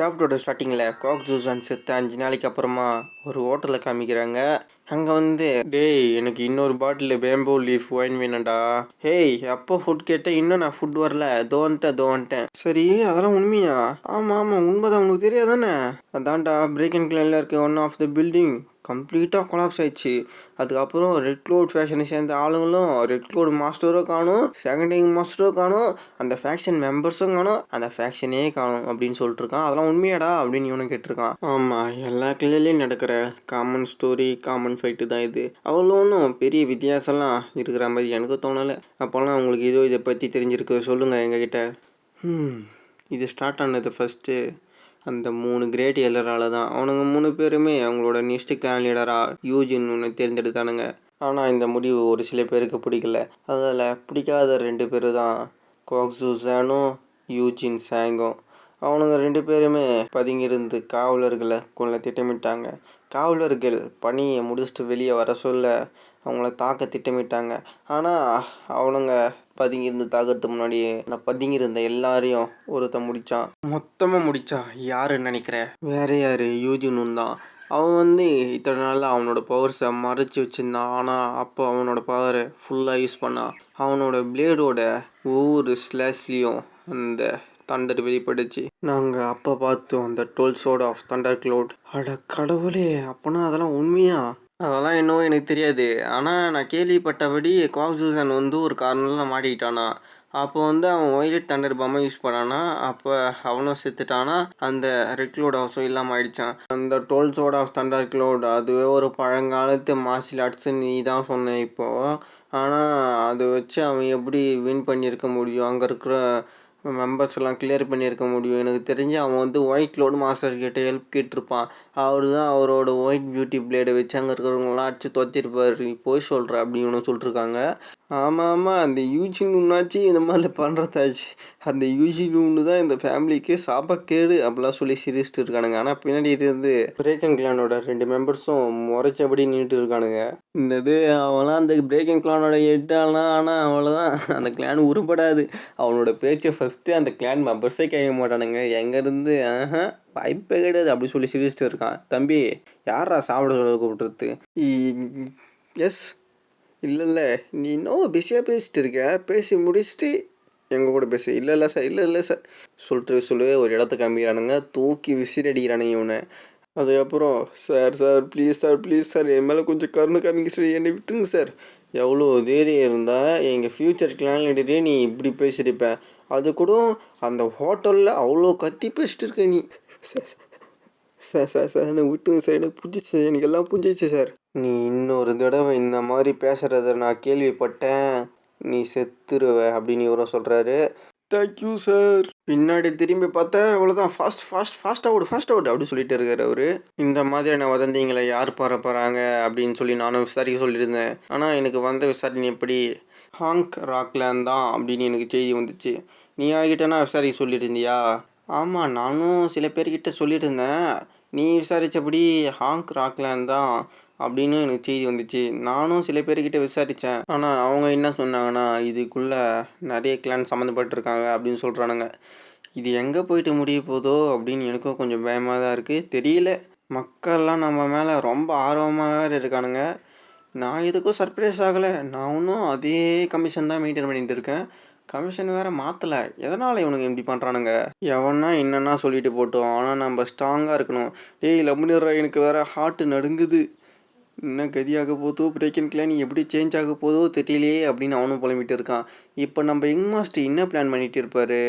சாப்டரோட ஸ்டார்டிங்கில் காக் ஜூசான் செத்து அஞ்சு நாளைக்கு அப்புறமா ஒரு ஹோட்டலில் காமிக்கிறாங்க. அங்கே வந்து டேய் எனக்கு இன்னொரு பாட்டில் பேம்போ லீஃப் ஒயின் வேணும்டா. ஹேய் அப்போ ஃபுட் கேட்டேன் இன்னும் நான் ஃபுட் வரல. தோன்ட்டேன் தோன்ட்டேன். சரி அதெல்லாம் உண்மையா? ஆமாம் ஆமாம் உண்மைதான். உனக்கு தெரியாதானே? அதான்டா பிரேக் அண்ட் கிளைனில் இருக்க ஒன் ஆஃப் த பில்டிங் கம்ப்ளீட்டாக கொலாப்ஸ் ஆயிடுச்சு. அதுக்கப்புறம் ரெட் க்ளோட் ஃபேஷனை சேர்ந்த ஆளுங்களும் ரெட் க்ளோட் மாஸ்டரும் காணும் செகண்டிங் மாஸ்டரும் காணும் அந்த ஃபேக்ஷன் மெம்பர்ஸும் காணும் அந்த ஃபேக்ஷனே காணும் அப்படின்னு சொல்லிட்டு இருக்கான். அதெல்லாம் உண்மையாடா? அப்படின்னு இவனும் கேட்டிருக்கான். ஆமாம் எல்லா கிளையிலையும் நடக்கிற காமன் ஸ்டோரி காமன் ஃபைட்டு தான் இது. அவ்வளோ ஒன்றும் பெரிய வித்தியாசம்லாம் இருக்கிற மாதிரி எனக்கு தோணலை. அப்போல்லாம் உங்களுக்கு ஏதோ இதை பற்றி தெரிஞ்சிருக்கு சொல்லுங்கள் எங்ககிட்ட. இது ஸ்டார்ட் ஆனது ஃபஸ்ட்டு அந்த மூணு கிரேட் எல்லரால் தான். அவனுங்க மூணு பேருமே அவங்களோட நெக்ஸ்ட் கிளான் லீடராக யூஜின் ஒன்று தேர்ந்தெடுத்தானுங்க. ஆனால் இந்த முடிவு ஒரு சில பேருக்கு பிடிக்கல. அதில் பிடிக்காத ரெண்டு பேர் தான் கோக்ஸூசானும் யூஜின் சாங்கும் அவனுங்க ரெண்டு பேருமே பதுங்கியிருந்து காவலர்களை கொள்ள திட்டமிட்டாங்க. காவலர்கள் பணியை முடிச்சுட்டு வெளியே வர சொல்ல அவங்கள தாக்க திட்டமிட்டாங்க. ஆனால் அவனுங்க பதுங்கியிருந்து தாக்கிறதுக்கு முன்னாடியே அந்த பதுங்கியிருந்த எல்லாரையும் ஒருத்தன் முடித்தான் மொத்தமாக முடித்தான் யாருன்னு நினைக்கிறேன் வேற யார்? யூஜினும் தான். அவன் வந்து இத்தனை நாளில் அவனோட பவர்ஸை மறைச்சி வச்சுருந்தான். ஆனால் அப்போ அவனோட பவரை ஃபுல்லாக யூஸ் பண்ணான். அவனோட பிளேடோட ஒவ்வொரு ஸ்லாஷ்லேயும் அந்த தண்டர் வெளிப்படுச்சு நாங்கள் அப்போ பார்த்தோம் அந்த tall shot of thunder cloud அட கடவுளே அப்போனா அதெல்லாம் உண்மையா? அதெல்லாம் இன்னும் எனக்கு தெரியாது. ஆனால் நான் கேள்விப்பட்டபடி காக்ஸூசன் வந்து ஒரு காரணத்தில் மாட்டிக்கிட்டானா. அப்போ வந்து அவன் ஒயிலட் தண்டர் பொம்மை யூஸ் பண்ணானா. அப்போ அவனும் செத்துட்டானா. அந்த ரெட் க்ளோட் ஹவுஸும் இல்லாமல் ஆயிடுச்சான். அந்த tall shot of thunder cloud அதுவே ஒரு பழங்காலத்து மார்ஷியல் ஆர்ட்ஸ் நீ தான் சொன்ன இப்போது ஆனால் அதை வச்சு அவன் எப்படி வின் பண்ணியிருக்க முடியும்? அங்கே இருக்கிற மெம்பர்ஸ் எல்லாம் கிளியர் பண்ணியிருக்க முடியும். எனக்கு தெரிஞ்சு அவன் வந்து ஒயிட் லோடு மாஸ்டர் கிட்டே ஹெல்ப் கேட்டிருப்பான். அவர் தான் அவரோட ஒயிட் பியூட்டி பிளேடை வச்சு அங்கே இருக்கிறவங்களாம் அடிச்சு தொத்திருப்பார். போய் சொல்கிற அப்படின்னு சொல்லிட்டுருக்காங்க ஆமாம் ஆமாம் அந்த யூஜின் உன்னாச்சு இந்த மாதிரி பண்ணுறதாச்சு அந்த யூஜின் ஒன்று தான் இந்த ஃபேமிலிக்கு சாபக்கேடு அப்படிலாம் சொல்லி சிரிச்சிட்டு இருக்கானுங்க. ஆனால் பின்னாடி இருந்து பிரேக்கன் கிளானோட ரெண்டு மெம்பர்ஸும் முறைச்சபடி நின்றுட்டு இருக்கானுங்க. இந்த இது அவன்லாம் அந்த பிரேக்கன் கிளானோட எட்டாலாம் ஆனால் அவ்வளோதான் அந்த கிளான் உருப்படாது. அவனோட பேச்சை ஃபஸ்ட்டு அந்த கிளான் மெம்பர்ஸே கேட்க மாட்டானுங்க. எங்கேருந்து ஆஹா வாய்ப்பே கிடையாது அப்படி சொல்லி சிரிச்சிட்டு இருக்கான். தம்பி யாரா சாப்பிட சொல்ல கூப்பிட்றது? எஸ் இல்லை இல்லை நீ இன்னும் பிஸியாக பேசிட்டு இருக்க. பேசி முடிச்சுட்டு எங்கள் கூட பேசு. இல்லை இல்லை சார் இல்லை இல்லை சார் சொல்லிட்டு சொல்லவே ஒரு இடத்த காமிக்கிறானுங்க. தூக்கி விசிறி அடிக்கிறானுங்க இவனை. அதுக்கப்புறம் sir sir please sir please sir என் மேலே கொஞ்சம் கருணை காமிக்க சொல்லி என்னை விட்டுருங்க சார் எவ்வளோ தைரியம் இருந்தால் எங்கள் ஃப்யூச்சர் கிளான்லேயே நீ இப்படி பேசியிருப்ப அது கூட அந்த ஹோட்டலில் அவ்வளோ கத்தி பேசிட்டு இருக்க நீ. சார் சார் சார் சார் என்னை விட்டுங்க சார் எனக்கு புரிஞ்சிச்சு சார் எனக்கு எல்லாம் புரிஞ்சிச்சு சார் நீ இன்னொரு தடவை இந்த மாதிரி பேசுகிறத நான் கேள்விப்பட்டேன். நீ செத்துருவ அப்படின்னு இவரும் சொல்கிறாரு தேங்க்யூ சார் பின்னாடி திரும்பி பார்த்தா இவ்வளோதான் fast fast fast out fast out அப்படின்னு சொல்லிட்டு இருக்காரு அவர். இந்த மாதிரியான வதந்திங்களை யார் பரப்புறாங்க அப்படின்னு சொல்லி நானும் விசாரிக்க சொல்லியிருந்தேன். ஆனால் எனக்கு வந்த விசாரணை எப்படி? ஹாங்க் ராக்லேண்ட் தான் அப்படின்னு எனக்கு செய்தி வந்துச்சு. நீ யார்கிட்டனா விசாரிக்க சொல்லியிருந்தியா? ஆமாம் நானும் சில பேர்கிட்ட சொல்லியிருந்தேன். நீ விசாரித்தபடி ஹாங்க் ராக்லேண்ட் தான் அப்படின்னு எனக்கு செய்தி வந்துச்சு. நானும் சில பேர்கிட்ட விசாரித்தேன் ஆனால் அவங்க என்ன சொன்னாங்கன்னா இதுக்குள்ளே நிறைய கிளான் சம்மந்தப்பட்டிருக்காங்க அப்படின்னு சொல்கிறானுங்க இது எங்கே போயிட்டு முடிய போதோ அப்படின்னு எனக்கும் கொஞ்சம் பயமாக தான் இருக்குது தெரியல. மக்கள்லாம் நம்ம மேலே ரொம்ப ஆர்வமாக வேறு இருக்கானுங்க. நான் எதுக்கும் சர்ப்ரைஸ் ஆகலை. நான் இன்னும் அதே கமிஷன் தான் மெயின்டைன் பண்ணிகிட்டு இருக்கேன். கமிஷன் வேறு மாற்றலை எதனால் இவனுங்க இப்படி பண்ணுறானுங்க எவனா என்னென்னா சொல்லிட்டு போட்டோம். ஆனால் நம்ம ஸ்ட்ராங்காக இருக்கணும். டேய் லம்னிடுறா எனக்கு வேறு ஹார்ட்டு நடுங்குது. என்ன கதியாக போதோ அண்ட் கிளான் எப்படி சேஞ்ச் ஆக போதோ தெரியலையே அப்படின்னு அவனும் புலம்பிட்டு இருக்கான். இப்போ நம்ம யங் மாஸ்டர் என்ன பிளான் பண்ணிட்டு இருப்பாரு?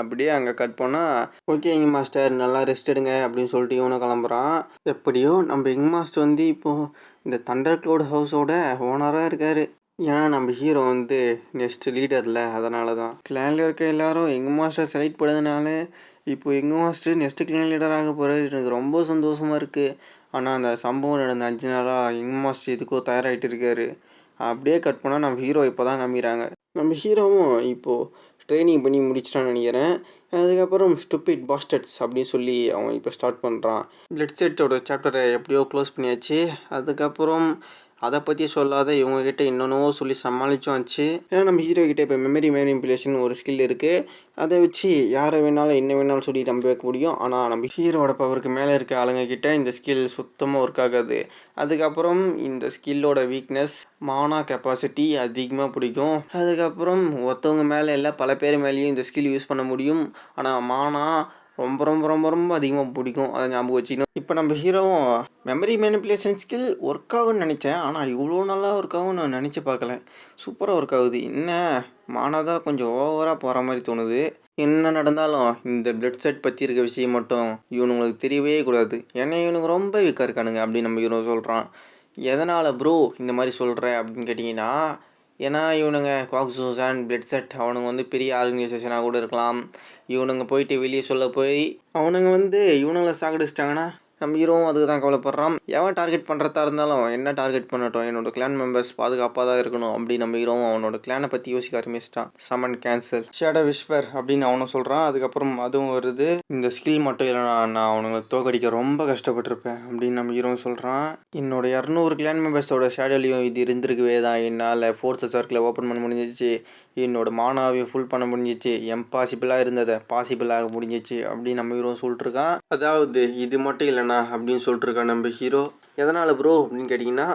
அப்படியே அங்கே கட் பண்ணால் ஓகே யங் மாஸ்டர் நல்லா ரெஸ்ட் எடுங்க அப்படின்னு சொல்லிட்டு இவனும் கிளம்புறான். எப்படியோ நம்ம யங் மாஸ்டர் வந்து இப்போது இந்த தண்டர் க்ளோட் ஹவுஸோட ஓனராக இருக்கார். ஏன்னா நம்ம ஹீரோ வந்து நெக்ஸ்ட் லீடரில் அதனால தான் கிளானில் இருக்க எல்லாரும் எங்கள் மாஸ்டர் செலக்ட் பண்ணதுனால இப்போ எங்கள் மாஸ்டர் நெக்ஸ்ட் கிளான் லீடர் ஆக போகிறாரு எனக்கு ரொம்ப சந்தோஷமாக இருக்குது ஆனால் அந்த சம்பவம் நடந்த அஞ்சு நாளாக யங் மாஸ்டர் எதுக்கோ தயாராகிட்டு இருக்காரு. அப்படியே கட் பண்ணால் நம்ம ஹீரோ இப்போ தான் காமிக்கிறாங்க. நம்ம ஹீரோவும் இப்போது ட்ரைனிங் பண்ணி முடிச்சிட்டான்னு நினைக்கிறேன். அதுக்கப்புறம் ஸ்டூபிட் பாஸ்டர்ட்ஸ் அப்படின்னு சொல்லி அவன் இப்போ ஸ்டார்ட் பண்ணுறான் பிளட் செட்டோட சாப்டரை எப்படியோ க்ளோஸ் பண்ணியாச்சு. அதுக்கப்புறம் அதை பற்றி சொல்லாத இவங்கக்கிட்ட இன்னொன்னோ சொல்லி சமாளிச்சும் ஆச்சு. ஏன்னா நம்ம ஹீரோ கிட்டே இப்போ மெமரி மேனிப்புலேஷன் ஒரு ஸ்கில் இருக்குது அதை வச்சு யாரை வேணாலும் என்ன வேணாலும் சொல்லி நம்ப வைக்க முடியும். ஆனால் நம்ம ஹீரோட பவருக்கு மேலே இருக்க ஆளுங்க கிட்ட இந்த ஸ்கில் சுத்தமாக ஒர்க் ஆகாது. அதுக்கப்புறம் இந்த ஸ்கில்லோட வீக்னஸ் மானா கெப்பாசிட்டி அதிகமாக பிடிக்கும். அதுக்கப்புறம் ஒருத்தவங்க மேலே இல்லை பல பேர் மேலேயும் இந்த ஸ்கில் யூஸ் பண்ண முடியும். ஆனால் மானா ரொம்ப ரொம்ப ரொம்ப ரொம்ப அதிகமாக பிடிக்கும். அதை ஞாபகம் வச்சுக்கணும். இப்போ நம்ம ஹீரோவும் மெமரி மேனிப்புலேஷன் ஸ்கில் ஒர்க் ஆகும்னு நினச்சேன். ஆனால் இவ்வளோ நல்லா ஒர்க் ஆகும் நான் நினச்சி பார்க்கல. சூப்பராக ஒர்க் ஆகுது. என்ன? மானாதான் கொஞ்சம் ஓவராக போகிற மாதிரி தோணுது. என்ன நடந்தாலும் இந்த பிளட் செட் பற்றி இருக்க விஷயம் மட்டும் இவனுங்களுக்கு தெரியவே கூடாது. ஏன்னா இவனுக்கு ரொம்ப வீக்காக இருக்கானுங்க அப்படின்னு நம்ம ஹீரோ சொல்கிறான் எதனால் ப்ரோ இந்த மாதிரி சொல்கிற அப்படின்னு கேட்டிங்கன்னா ஏன்னா இவனுங்க காக்ஸோசான் பிளட் செட் அவனுங்க வந்து பெரிய ஆர்கனைசேஷனாக கூட இருக்கலாம். இவனுங்க போயிட்டு வெளியே சொல்ல போய் அவனுங்க வந்து இவனுங்களை சாகடிச்சிட்டாங்கன்னா நம்ம ஹீரோவும் அதுக்கு தான் கவலைப்படுறான். எவன் டார்கெட் பண்ணுறதா இருந்தாலும் என்ன டார்கெட் பண்ணட்டும்? என்னோட கிளான் மெம்பர்ஸ் பாதுகாப்பாக தான் இருக்கணும் அப்படி நம்ம ஹீரோவும் அவனோட கிளானை பற்றி யோசிக்க ஆரம்பிச்சிட்டான். சமன் கேன்சல் ஷேடோ விஸ்பர் அப்படின்னு அவனும் சொல்கிறான் அதுக்கப்புறம் அதுவும் வருது. இந்த ஸ்கில் மட்டும் இல்லைனா நான் அவனுங்களை தோக்கடிக்க ரொம்ப கஷ்டப்பட்டிருப்பேன் அப்படின்னு நம்ம ஹீரோவும் சொல்கிறான் என்னோட இரநூறு கிளான் மெம்பர்ஸோட ஷேடோலையும் இது இருந்திருக்கவே தான். என்னால் ஃபோர்த்து சர்க்கிளை ஓப்பன் பண்ண முடிஞ்சிச்சு. என்னோட மானாவையும் ஃபுல் பண்ண முடிஞ்சிச்சு. எம்பாசிபிளாக இருந்ததை பாசிபிளாக முடிஞ்சிச்சு அப்படின்னு நம்ம ஹீரோ சொல்லிட்டுருக்கான் அதாவது இது மட்டும் இல்லைண்ணா அப்படின்னு சொல்லிட்டுருக்கான் நம்ம ஹீரோ எதனால் ப்ரோ அப்படின்னு கேட்டிங்கன்னா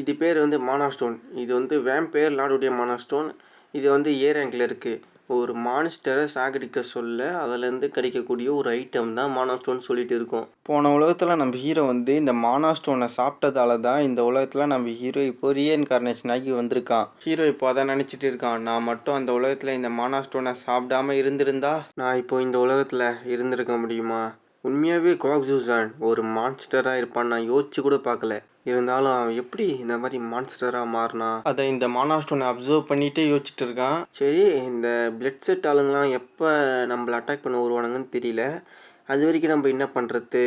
இது பேர் வந்து மானா ஸ்டோன் இது வந்து வேம்பேர் லாடுடைய மானா ஸ்டோன் இது வந்து ஏ ரேங்கில் இருக்குது ஒரு மான்ஸ்டரை சாகடிக்க சொல்ல அதுலேருந்து கிடைக்கக்கூடிய ஒரு ஐட்டம் தான் மானா ஸ்டோன் சொல்லிட்டு இருக்கோம். போன உலகத்தில் நம்ம ஹீரோ வந்து இந்த மானா ஸ்டோனை சாப்பிட்டதால தான் இந்த உலகத்தில் நம்ம ஹீரோ இப்போ ரீஎன்கார்னேஷன் ஆகி வந்திருக்கான். ஹீரோ இப்போ அதை நினச்சிட்டு இருக்கான். நான் மட்டும் அந்த உலகத்தில் இந்த மானா ஸ்டோனை சாப்பிடாம இருந்திருந்தா நான் இப்போ இந்த உலகத்தில் இருந்திருக்க முடியுமா? உண்மையாகவே காக்ஸூசான் ஒரு மான்ஸ்டராக இருப்பான் நான் யோசிச்சு கூட பார்க்கல. இருந்தாலும் அவன் எப்படி இந்த மாதிரி மான்ஸ்டராக மாறினா? அதை இந்த மானாஸ்டோனை அப்சர்வ் பண்ணிகிட்டே யோசிச்சுட்டு இருக்கான். சரி இந்த பிளட் செட் ஆளுங்களாம் எப்போ நம்மளை அட்டாக் பண்ண வருவானுங்கன்னு தெரியல. அது வரைக்கும் நம்ம என்ன பண்ணுறது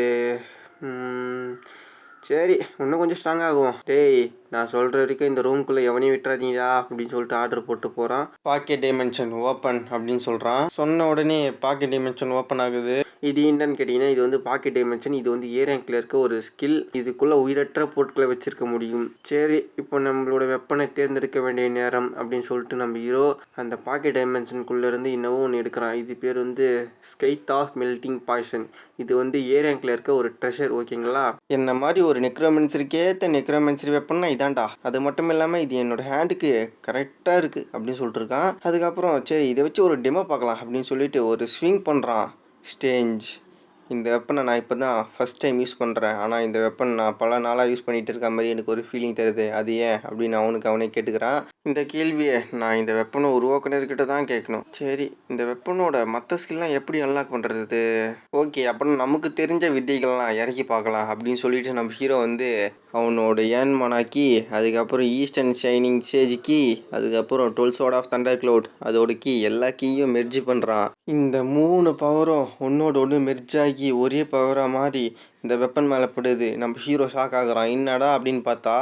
சரி இன்னும் கொஞ்சம் ஸ்ட்ராங் ஆகும் டேய் நான் சொல்கிற வரைக்கும் இந்த ரூம்குள்ளே எவனையும் விட்டுறாதீங்களா அப்படின்னு சொல்லிட்டு ஆர்டர் போட்டு போகிறான் பாக்கெட் டைமென்ஷன் ஓப்பன் அப்படின்னு சொல்கிறான் சொன்ன உடனே பாக்கெட் டைமென்ஷன் ஓப்பன் ஆகுது. இது என்னன்னு கேட்டிங்கன்னா இது வந்து பாக்கெட் டைமென்ஷன் இது வந்து ஏ ரேங்கில் இருக்க ஒரு ஸ்கில் இதுக்குள்ளே உயிரற்ற பொருட்களை வச்சிருக்க முடியும். சரி இப்போ நம்மளோட வெப்பனை தேர்ந்தெடுக்க வேண்டிய நேரம் அப்படின்னு சொல்லிட்டு நம்ம ஹீரோ அந்த பாக்கெட் டைமென்ஷனுக்குள்ளே இருந்து இன்னமும் ஒன்று எடுக்கிறான். இது பேர் வந்து ஸ்கைத் ஆஃப் மெல்டிங் பாய்சன் இது வந்து ஏ ரேங்கில் இருக்க ஒரு ட்ரெஷர் ஓகேங்களா? என்ன மாதிரி ஒரு நெக்ரோமென்சருக்கு ஏற்ற நெக்ரோமென்சரி வெப்பன்னா இதான்டா. அது மட்டும் இல்லாமல் இது என்னோட ஹேண்டுக்கு கரெக்டாக இருக்குது அப்படின்னு சொல்லிட்டு இருக்கான். அதுக்கப்புறம் சரி இதை வச்சு ஒரு டெமோ பார்க்கலாம் அப்படின்னு சொல்லிட்டு ஒரு ஸ்விங் பண்ணுறான் ஸ்டேஞ்ச் இந்த வெப்பனை நான் இப்போ தான் ஃபஸ்ட் டைம் யூஸ் பண்ணுறேன் ஆனால் இந்த வெப்பன் நான் பல நாளாக யூஸ் பண்ணிகிட்டு இருக்க மாதிரி எனக்கு ஒரு ஃபீலிங் தருது. அது ஏன் அப்படின்னு அவனுக்கு அவனே கேட்டுக்கிறான். இந்த கேள்வியை நான் இந்த வெப்பனை உருவாக்குனர்கிட்ட தான் கேட்கணும் சரி இந்த வெப்பனோட மற்ற ஸ்கில்லாம் எப்படி அன்லாக் பண்ணுறது ஓகே அப்புறம் நமக்கு தெரிஞ்ச வித்தைகள்லாம் இறக்கி பார்க்கலாம் அப்படின்னு சொல்லிட்டு நம்ம ஹீரோ வந்து அவனோட ஏன் மனாக்கி அதுக்கப்புறம் ஈஸ்டர்ன் ஷைனிங் சேஜ் கீ அதுக்கப்புறம் dual sword of thunder cloud அதோட கீ எல்லா கீயும் மெர்ஜி பண்ணுறான் இந்த மூணு பவரும் ஒன்றோட ஒன்று மெர்ஜ் ஒரே பவராக மாறி இந்த வெப்பன் மேலே படுது. நம்ம ஹீரோ ஷாக் ஆகுறான். என்னடா அப்படின்னு பார்த்தா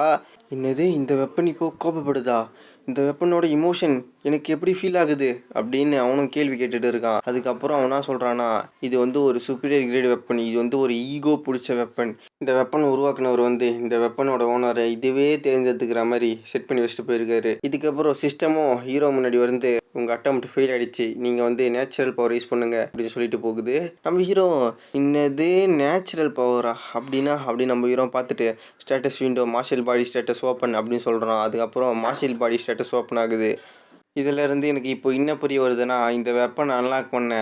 என்னது இந்த வெப்பன் இப்போ கோபப்படுதா? இந்த வெப்பனோட இமோஷன் எனக்கு எப்படி ஃபீல் ஆகுது அப்படின்னு அவனும் கேள்வி கேட்டுட்டு இருக்கான். அதுக்கப்புறம் அவனா சொல்கிறானா இது வந்து ஒரு சுப்பீரியர் கிரேட் வெப்பன் இது வந்து ஒரு ஈகோ பிடிச்ச வெப்பன் இந்த வெப்பன் உருவாக்குனவர் வந்து இந்த வெப்பனோட ஓனரை இதுவே தேர்ந்தெடுத்துக்கிற மாதிரி செட் பண்ணி வச்சுட்டு போயிருக்காரு. இதுக்கப்புறம் சிஸ்டமும் ஹீரோ முன்னாடி வந்து உங்கள் அட்டம் ஃபெயில் ஆகிடுச்சு நீங்கள் வந்து நேச்சுரல் பவர் யூஸ் பண்ணுங்க அப்படின்னு சொல்லிட்டு போகுது. நம்ம ஹீரோ இன்னது நேச்சுரல் பவரா அப்படின்னா அப்படி நம்ம ஹீரோ பார்த்துட்டு status window martial body status open அப்படின்னு சொல்கிறான் அதுக்கப்புறம் மார்ஷியல் பாடி ஸ்டேட்டஸ் ஓப்பன் ஆகுது. இதிலேருந்து எனக்கு இப்போ என்ன புரிய வருதுன்னா இந்த வெப்பன் அன்லாக் பண்ண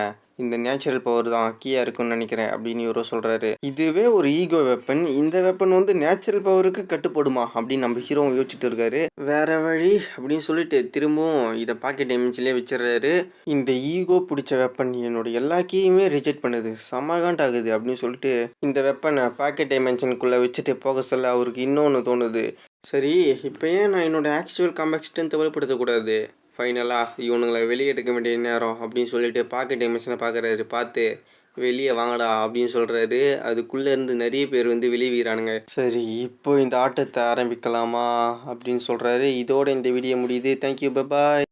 இந்த நேச்சுரல் பவர் தான் கீயாக இருக்கும்னு நினைக்கிறேன் அப்படின்னு இவரோ சொல்கிறாரு இதுவே ஒரு ஈகோ வெப்பன் இந்த வெப்பன் வந்து நேச்சுரல் பவருக்கு கட்டுப்படுமா அப்படின்னு நம்ம ஹீரோவும் யோசிச்சுட்டு இருக்காரு. வேற வழி அப்படின்னு சொல்லிட்டு திரும்பவும் இதை பாக்கெட் டைமென்ஷன்லேயே வச்சிடுறாரு. இந்த ஈகோ பிடிச்ச வெப்பன் என்னோட எல்லா கீயுமே ரிஜெக்ட் பண்ணுது. சமகாண்ட் ஆகுது அப்படின்னு சொல்லிட்டு இந்த வெப்பனை பாக்கெட் டைமென்ஷனுக்குள்ளே வச்சுட்டு போக சொல்ல அவருக்கு இன்னொன்று தோணுது. சரி இப்போ ஏன் நான் என்னோட ஆக்சுவல் காம்பேக்ட் ஸ்ட்ரென்த்தை வெளிப்படுத்தக்கூடாது ஃபைனலாக இவனுங்களை வெளியே எடுக்க வேண்டிய நேரம் அப்படின்னு சொல்லிட்டு பாக்கெட் டைமென்ஷனை பார்க்குறாரு பார்த்து வெளியே வாங்கடா அப்படின்னு சொல்கிறாரு அதுக்குள்ளே இருந்து நிறைய பேர் வந்து வெளியே வீரானுங்க சரி இப்போ இந்த ஆட்டத்தை ஆரம்பிக்கலாமா அப்படின்னு சொல்கிறாரு இதோட இந்த வீடியோ முடியுது. Thank you bye